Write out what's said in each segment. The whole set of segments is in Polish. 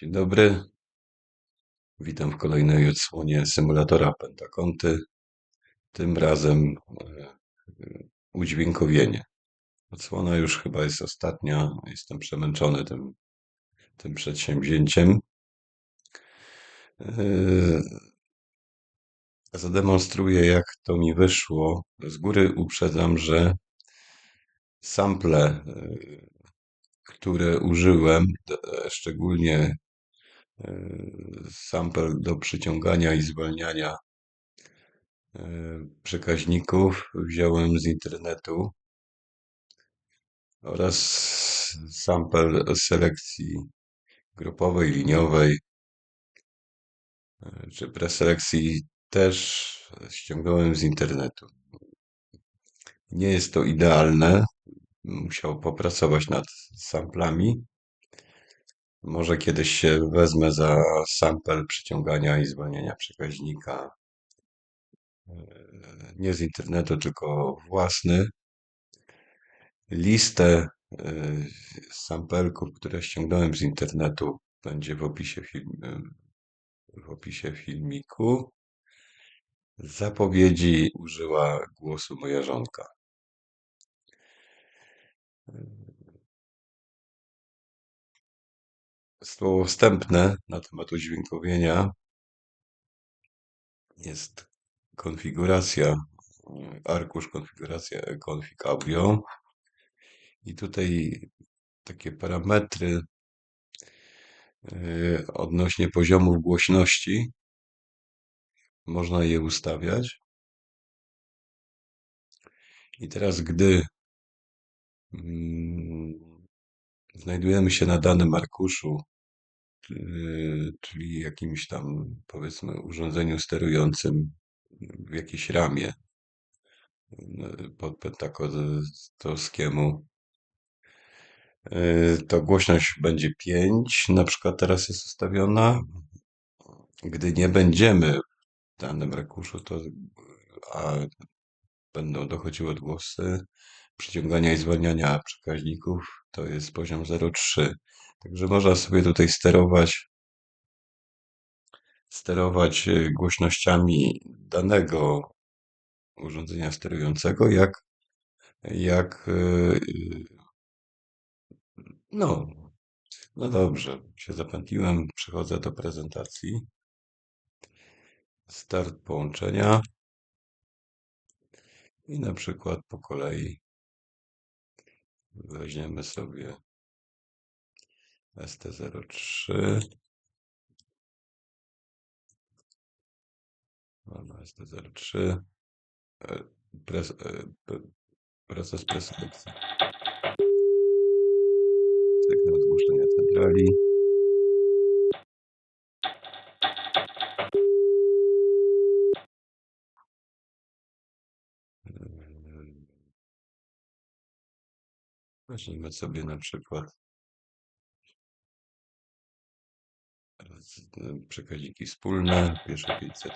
Dzień dobry. Witam w kolejnej odsłonie symulatora Pentakonty. Tym razem e, udźwiękowienie. Odsłona już chyba jest ostatnia. Jestem przemęczony tym, tym przedsięwzięciem. E, zademonstruję, jak to mi wyszło. Z góry uprzedzam, że sample, e, które użyłem, szczególnie sample do przyciągania i zwalniania przekaźników wziąłem z internetu oraz sample selekcji grupowej, liniowej czy preselekcji też ściągnąłem z internetu. Nie jest to idealne. Musiał popracować nad samplami. Może kiedyś się wezmę za sample przyciągania i zwolnienia przekaźnika. Nie z internetu, tylko własny. Listę sampelków, które ściągnąłem z internetu, będzie w opisie, film, w opisie filmiku. Zapowiedzi użyła głosu moja żonka. Słowo wstępne na temat udźwiękowienia jest konfiguracja, arkusz konfiguracja config audio i tutaj takie parametry yy, odnośnie poziomów głośności można je ustawiać. I teraz, gdy mm, znajdujemy się na danym arkuszu czyli jakimś tam, powiedzmy, urządzeniu sterującym w jakiejś ramie pod pentakostowskiemu, yy, to głośność będzie 5, na przykład teraz jest ustawiona. Gdy nie będziemy w danym rekuszu, to a będą dochodziły odgłosy przyciągania i zwalniania przekaźników, to jest poziom 0,3. Także można sobie tutaj sterować sterować e, głośnościami danego urządzenia sterującego, jak, jak e, no, no dobrze, się zapętliłem, przechodzę do prezentacji. Start połączenia i na przykład po kolei weźmiemy sobie ST03 Mamy ST03 pres, proces preselekcji sygnał zgłoszenia centrali Weźmiemy sobie na przykład przekaźniki wspólne, pierwsze 500.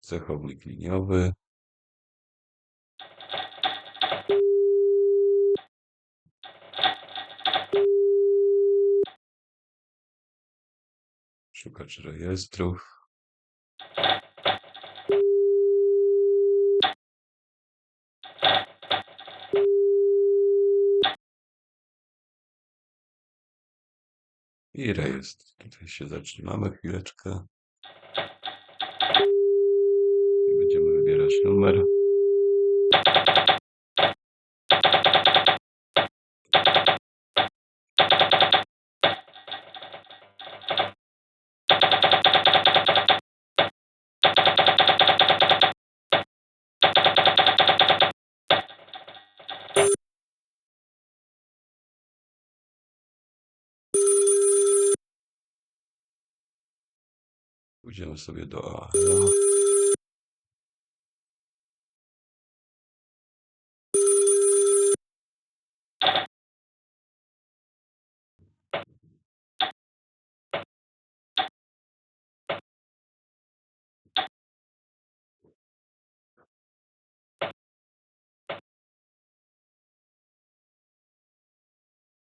Cechownik liniowy. Szukacz rejestrów. I rejestr. Tutaj się zatrzymamy chwileczkę. I będziemy wybierać numer. Pójdziemy sobie do A.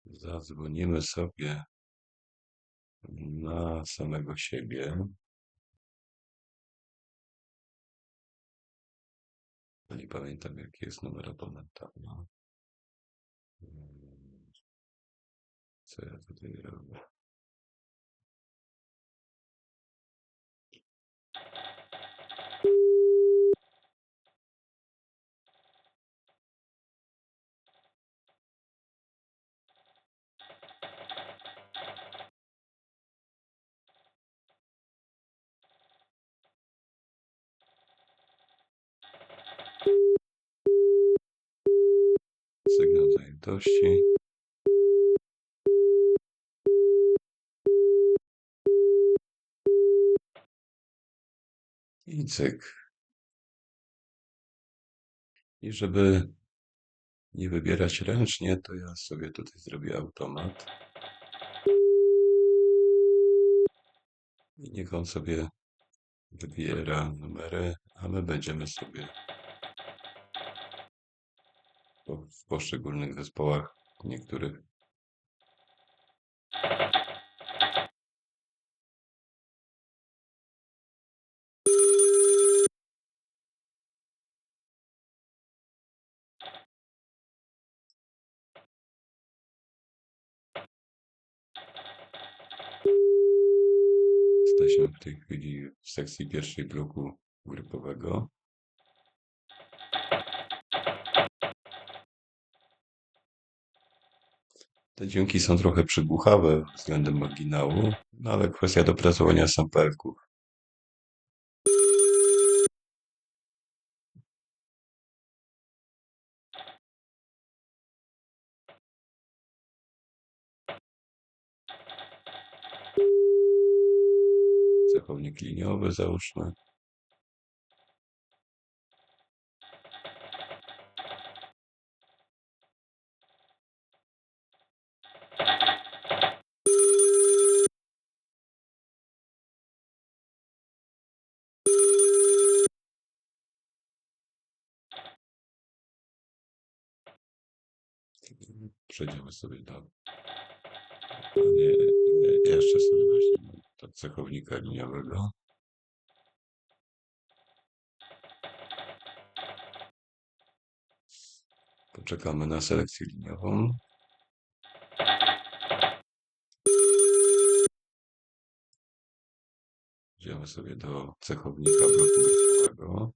Zadzwonimy sobie na samego siebie. Nie pamiętam, jaki jest numer abonenta. No. Mm. Co ja tutaj robię? Sygnał zajętości. I cyk. I żeby nie wybierać ręcznie, to ja sobie tutaj zrobię automat. I niech on sobie wybiera numery, a my będziemy sobie w poszczególnych zespołach niektórych Jesteśmy w tej chwili w sekcji pierwszej bloku grupowego. Te dźwięki są trochę przygłuchawe względem oryginału, no ale kwestia dopracowania samplerków. Cechownik liniowy załóżmy. Przejdziemy sobie do nie, nie, jeszcze sobie weźmiemy do cechownika liniowego. Poczekamy na selekcję liniową. Idziemy sobie do cechownika bloku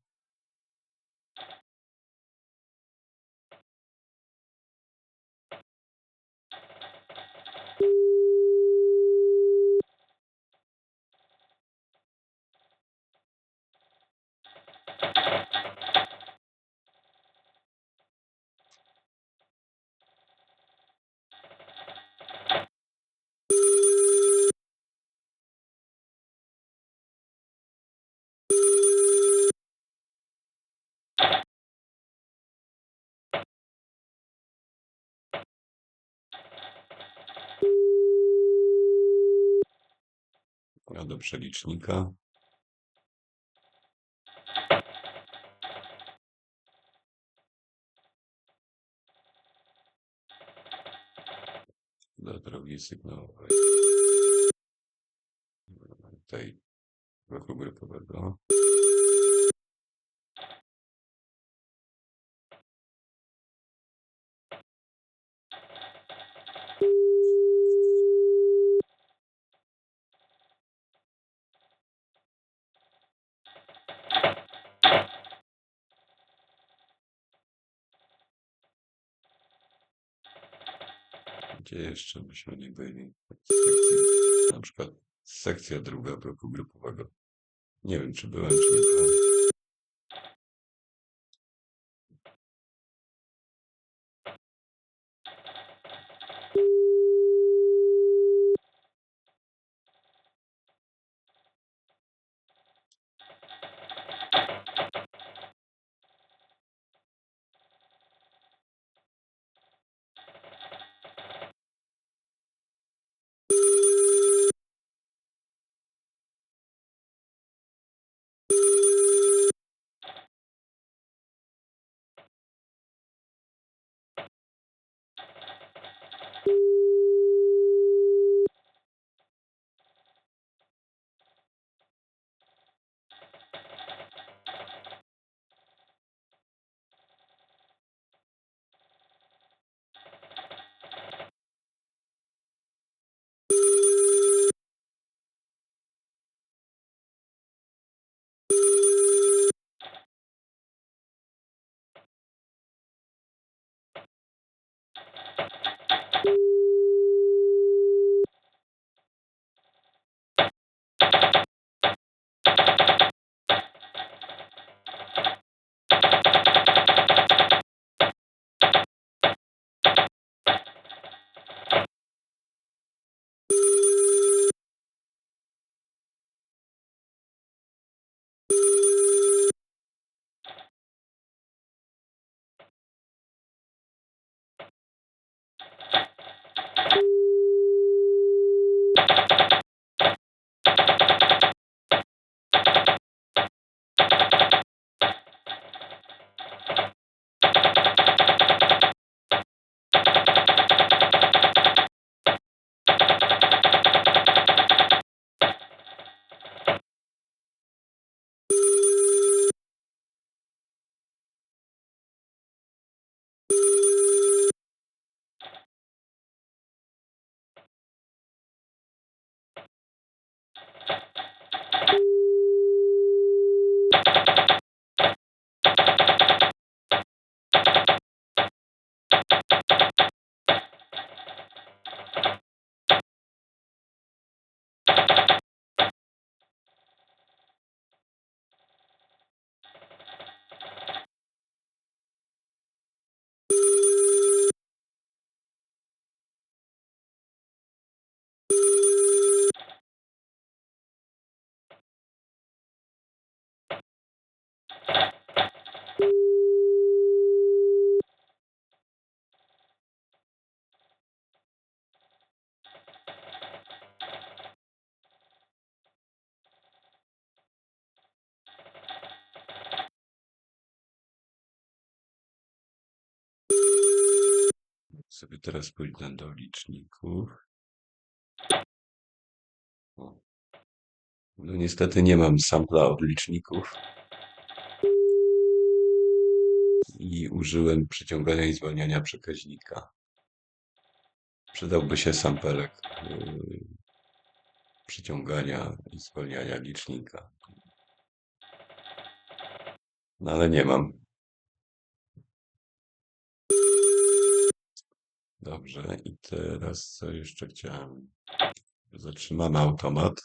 grupowego. A do przelicznika. Do drogi sygnałowej. Tej bloku grupowego. Gdzie jeszcze byśmy nie byli? Sekcji, na przykład sekcja druga bloku grupowego. Nie wiem, czy byłem, czy nie byłem. you Sobie teraz pójdę do liczników. O. No niestety nie mam sampla od liczników. I użyłem przyciągania i zwalniania przekaźnika. Przydałby się sampelek yy, przyciągania i zwalniania licznika. No ale nie mam. Dobrze, i teraz co jeszcze chciałem? Zatrzymamy automat.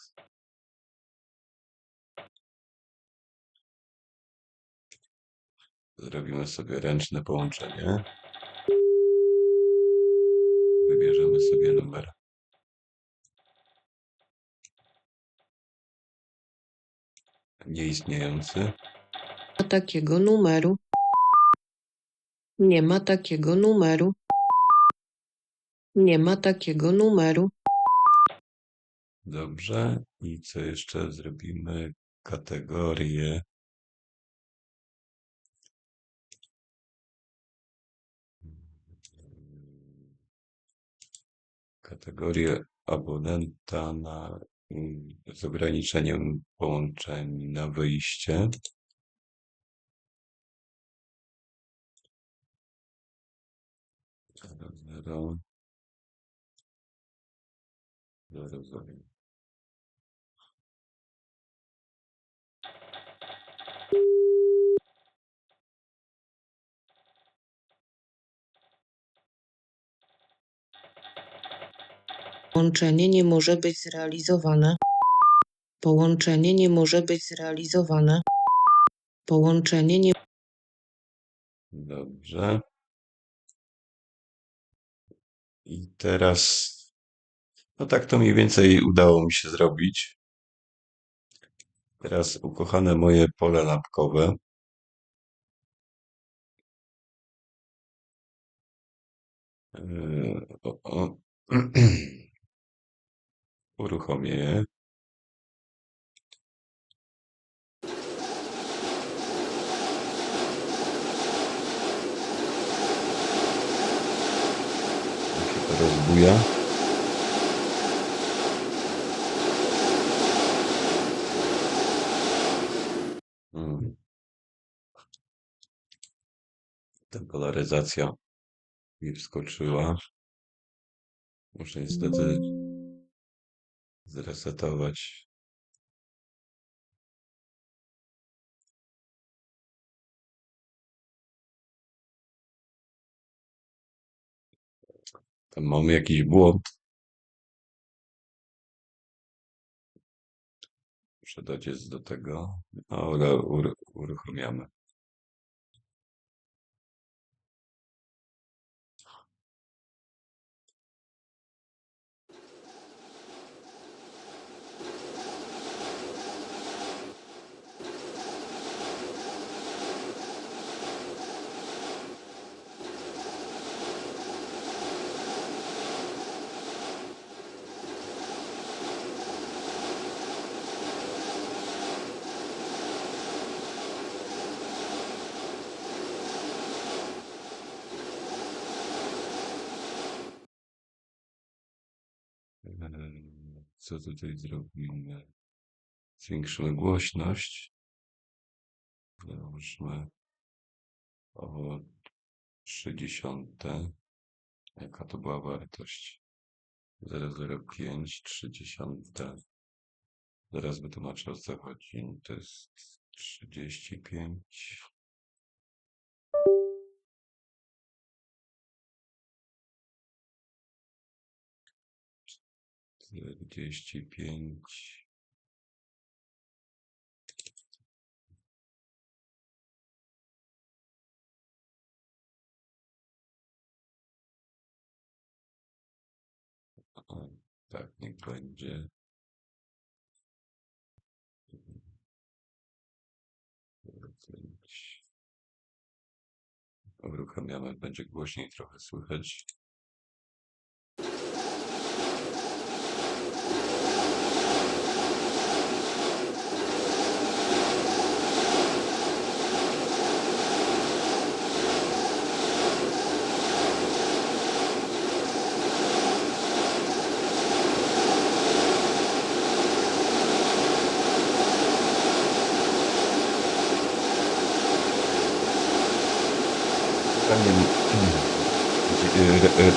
Zrobimy sobie ręczne połączenie. Wybierzemy sobie numer. Nieistniejący. takiego numeru. Nie ma takiego numeru. Nie ma takiego numeru. Dobrze. I co jeszcze zrobimy? Kategorię. Kategorię abonenta na, mm, z ograniczeniem połączeń na wyjście. Zero, zero. Połączenie nie może być zrealizowane. Połączenie nie może być zrealizowane. Połączenie nie Dobrze. I teraz, no tak to mniej więcej udało mi się zrobić. Teraz ukochane moje pole lampkowe. Yy, o, o. Uruchomię je. Rozbuja. Ta polaryzacja mi wskoczyła. Muszę niestety zresetować. Mamy jakiś błąd. Muszę dojść do tego. Dobra, ury- uruchamiamy. Eee, Co tutaj zrobimy? Zwiększymy głośność. Załóżmy o 30. Jaka to była wartość? 0,05, 30. Zaraz wytłumaczę o co chodzi. To jest 35. Czterdzieści pięć. O, tak, niech będzie. Uruchamiamy, będzie głośniej trochę słychać.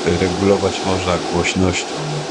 Regulować można głośnością.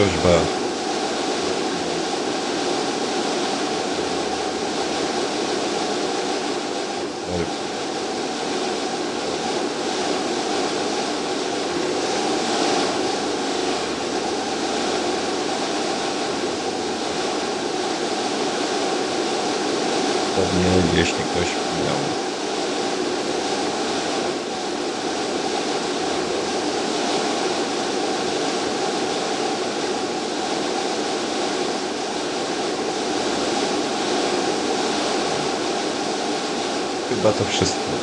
prośba. Podobnie, jeśli ktoś to wszystko.